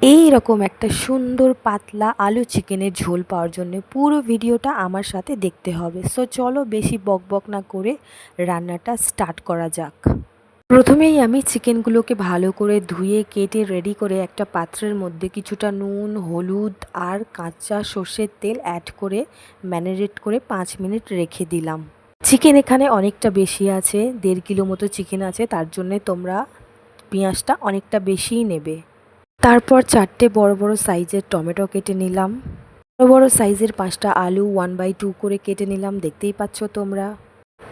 এই রকম একটা সুন্দর পাতলা আলু চিকেনের ঝোল পাওয়ার জন্য পুরো ভিডিওটা আমার সাথে দেখতে হবে। সো চলো বেশি বকবক না করে রান্নাটা স্টার্ট করা যাক। প্রথমেই আমি চিকেনগুলোকে ভালো করে ধুয়ে, কেটে রেডি করে একটা পাত্রের মধ্যে কিছুটা নুন, হলুদ আর কাঁচা সর্ষের তেল অ্যাড করে ম্যারিনেট করে পাঁচ মিনিট রেখে দিলাম। চিকেন এখানে অনেকটা বেশি আছে, দেড় কিলো মতো চিকেন আছে, তার জন্যে তোমরা পেঁয়াজটা অনেকটা বেশিই নেবে। তারপর চারটে বড় বড় সাইজের টমেটো কেটে নিলাম। বড় বড় সাইজের পাঁচটা আলু ওয়ান বাই টু করে কেটে নিলাম, দেখতেই পাচ্ছ তোমরা।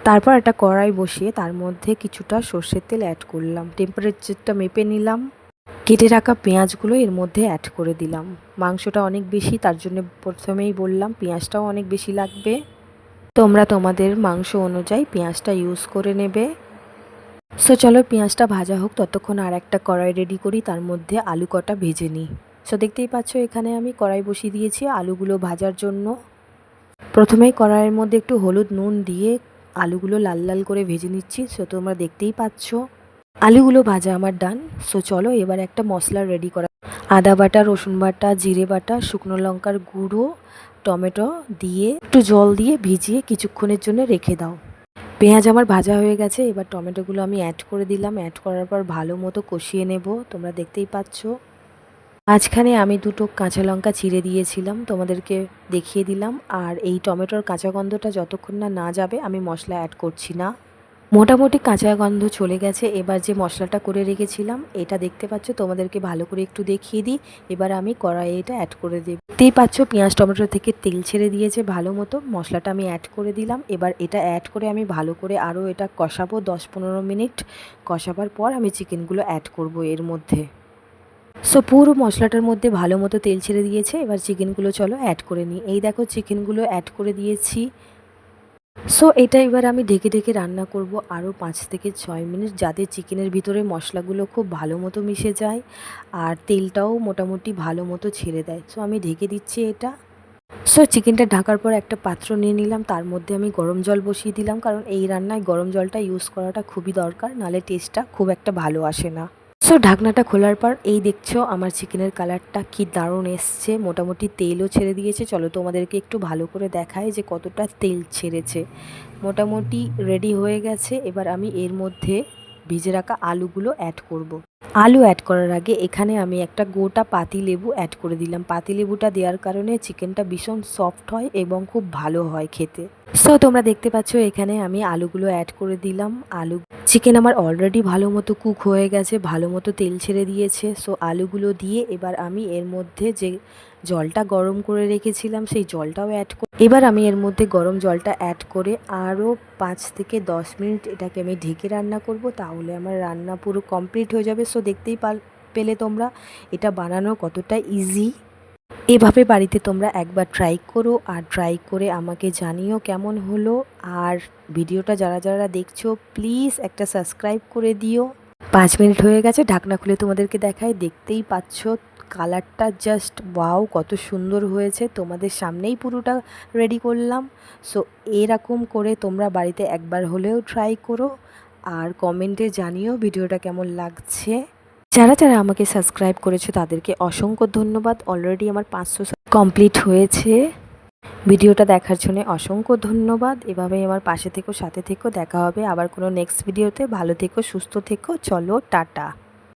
তারপর একটা কড়াই বসিয়ে তার মধ্যে কিছুটা সর্ষের তেল অ্যাড করলাম। টেম্পারেচারটা মেপে নিলাম। কেটে রাখা পেঁয়াজগুলো এর মধ্যে অ্যাড করে দিলাম। মাংসটা অনেক বেশি, তার জন্য প্রথমেই বললাম পেঁয়াজটাও অনেক বেশি লাগবে। তোমরা তোমাদের মাংস অনুযায়ী পেঁয়াজটা ইউজ করে নেবে। সো চলো পেঁয়াজটা ভাজা হোক, ততক্ষণ আর একটা কড়াই রেডি করি, তার মধ্যে আলু কটা ভেজে নিই। সো দেখতেই পাচ্ছ, এখানে আমি কড়াই বসিয়ে দিয়েছি আলুগুলো ভাজার জন্য। প্রথমেই কড়াইয়ের মধ্যে একটু হলুদ নুন দিয়ে আলুগুলো লাল লাল করে ভেজে নিচ্ছি। সো তোমরা দেখতেই পাচ্ছ, আলুগুলো ভাজা আমার ডান সো চলো এবার একটা মশলা রেডি করা। আদা বাটা, রসুন বাটা, জিরে বাটা, শুকনো লঙ্কার গুঁড়ো, টমেটো দিয়ে একটু জল দিয়ে ভিজিয়ে কিছুক্ষণের জন্য রেখে দাও। পেঁয়াজ আমার ভাজা হয়ে গেছে, এবার টমেটোগুলো আমি অ্যাড করে দিলাম। অ্যাড করার পর ভালো মতো কষিয়ে নেব, তোমরা দেখতেই পাচ্ছ। মাঝখানে আমি দুটো কাঁচা লঙ্কা চিড়ে দিয়েছিলাম, তোমাদেরকে দেখিয়ে দিলাম। আর এই টমেটোর কাঁচা গন্ধটা যতক্ষণ না না যাবে, আমি মশলা অ্যাড করছি না। মোটামুটি কাঁচা গন্ধ চলে গেছে। এবার যে মশলাটা করে রেখেছিলাম, এটা দেখতে পাচ্ছ, তোমাদেরকে ভালো করে একটু দেখিয়ে দিই। এবার আমি কড়াইয়ে এটা অ্যাড করে দিই দেখতেই পাচ্ছ, পেঁয়াজ টমেটো থেকে তেল ছেড়ে দিয়েছে ভালো মতো। মশলাটা আমি অ্যাড করে দিলাম। এবার এটা অ্যাড করে আমি ভালো করে আরও এটা কষাবো দশ পনেরো মিনিট। কষাবার পর আমি চিকেনগুলো অ্যাড করব এর মধ্যে। সো পুরো মশলাটার মধ্যে ভালো মতো তেল ছেড়ে দিয়েছে। এবার চিকেনগুলো চলো অ্যাড করে নিই। এই দেখো, চিকেনগুলো অ্যাড করে দিয়েছি। সো এটা এবার আমি ঢেকে ঢেকে রান্না করব আরও পাঁচ থেকে ছয় মিনিট যাতে চিকেনের ভিতরে মশলাগুলো খুব ভালো মতো মিশে যায় আর তেলটাও মোটামুটি ভালো মতো ছেড়ে দেয়। সো আমি ঢেকে দিচ্ছি এটা। সো চিকেনটা ঢাকার পর একটা পাত্র নিয়ে নিলাম। তার মধ্যে আমি গরম জল বসিয়ে দিলাম কারণ এই রান্নায় গরম জলটা ইউজ করাটা খুবই দরকার নালে টেস্টটা খুব একটা ভালো আসে না। সো ঢাকনাটা খোলার পর এই দেখছ আমার চিকেনের কালারটা কি দারুণ এসছে। মোটামুটি তেলও ছেড়ে দিয়েছে। চলো তোমাদেরকে একটু ভালো করে দেখায় যে কতটা তেল ছেড়েছে। মোটামুটি রেডি হয়ে গেছে। এবার আমি এর মধ্যে ভিজে রাখা আলুগুলো অ্যাড করব। আলু অ্যাড করার আগে এখানে আমি একটা গোটা পাতি লেবু অ্যাড করে দিলাম। পাতি লেবুটা দেওয়ার কারণে চিকেনটা ভীষণ সফট হয় এবং খুব ভালো হয় খেতে। সো তোমরা দেখতে পাচ্ছ, এখানে আমি আলুগুলো অ্যাড করে দিলাম। আলু চিকেন আমার অলরেডি ভালো মতো কুক হয়ে গেছে, ভালো মতো তেল ছেড়ে দিয়েছে। সো আলুগুলো দিয়ে এবার আমি এর মধ্যে যে জলটা গরম করে রেখেছিলাম, সেই জলটাও অ্যাড করে এবার আমি এর মধ্যে গরম জলটা অ্যাড করে আরও পাঁচ থেকে দশ মিনিট এটাকে আমি ঢেকে রান্না করব, তাহলে আমার রান্না পুরো কমপ্লিট হয়ে যাবে। সো দেখতেই পেলে তোমরা, এটা বানানো কতটা ইজি এভাবে বাড়িতে তোমরা একবার ট্রাই করো আর ট্রাই করে আমাকে জানিও কেমন হলো। আর ভিডিওটা যারা যারা দেখছ প্লিজ একটা সাবস্ক্রাইব করে দিও। পাঁচ মিনিট হয়ে গেছে, ঢাকনা খুলে তোমাদেরকে দেখায় দেখতেই পাচ্ছ কালারটা জাস্ট ওয়াও কত সুন্দর হয়েছে। তোমাদের সামনেই পুরোটা রেডি করলাম। সো এরকম করে তোমরা বাড়িতে একবার হলেও ট্রাই করো। আর কমেন্টে জানিও ভিডিওটা কেমন লাগছে। যারা যারা আমাকে সাবস্ক্রাইব করেছে, তাদেরকে অসংখ্য ধন্যবাদ। অলরেডি আমার পাঁচশো কমপ্লিট হয়েছে। ভিডিওটা দেখার জন্য অসংখ্য ধন্যবাদ। এভাবে আমার পাশে থেকো, সাথে থেকো। দেখা হবে আবার কোনো নেক্সট ভিডিওতে ভালো থেকো, সুস্থ থেকো। চলো, টাটা।